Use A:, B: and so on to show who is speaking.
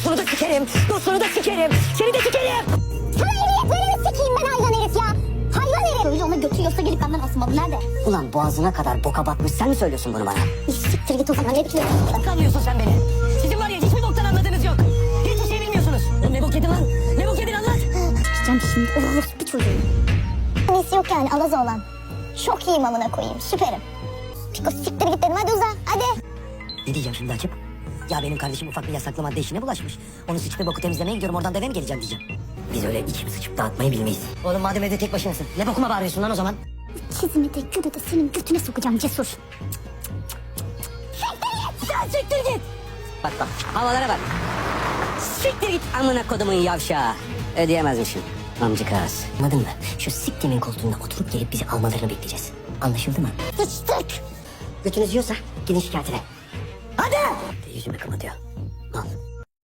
A: Dostunu da sikerim. Dostunu da sikerim. Seni de sikerim.
B: Sana ehliyetlerini sikeyim ben hayvan herif ya. Hayvan herif. Öyle ona götürüyorsa gelip benden asmalı. Nerede?
A: Ulan boğazına kadar boka batmış sen mi söylüyorsun bunu bana?
B: Bir siktir git o zaman. Ne biçim
A: Kanmıyorsun sen beni. Sizin var ya hiçbir boktan anladığınız yok. Hiçbir şey bilmiyorsunuz. Ne bok yedin lan? Ne bok yedin anlat.
B: Gideceğim şimdi. Oh bir çocuğu. Nesi yok yani alaz olan. Çok iyiyim amına koyayım. Süperim. Piko siktir git dedim. Hadi uza. Hadi.
A: Ne diyeceğim şimdi açıp? Ya benim kardeşim ufak bir yasaklı madde işine bulaşmış. Onu sıçıp boku temizlemeye gidiyorum oradan da eve mi geleceğim diyeceğim. Biz öyle içip sıçıp dağıtmayı bilmeyiz. Oğlum madem evde tek başınasın. Ne bokuma bağırıyorsun lan o zaman?
B: Çizimi de gülü de senin götüne sokacağım cesur.
A: Sen siktir git. Bak bak havalara bak. Siktir git amına kodumun yavşağı. Ödeyemezmişim. Amcık ağız. Anladın mı? Şu siktimin koltuğunda oturup gelip bizi almalarını bekleyeceğiz. Anlaşıldı mı?
B: Sıçtık.
A: Götünüz yiyorsa gidin şikayetine. Hadi! Yüzüme kımıldıyor. Mal.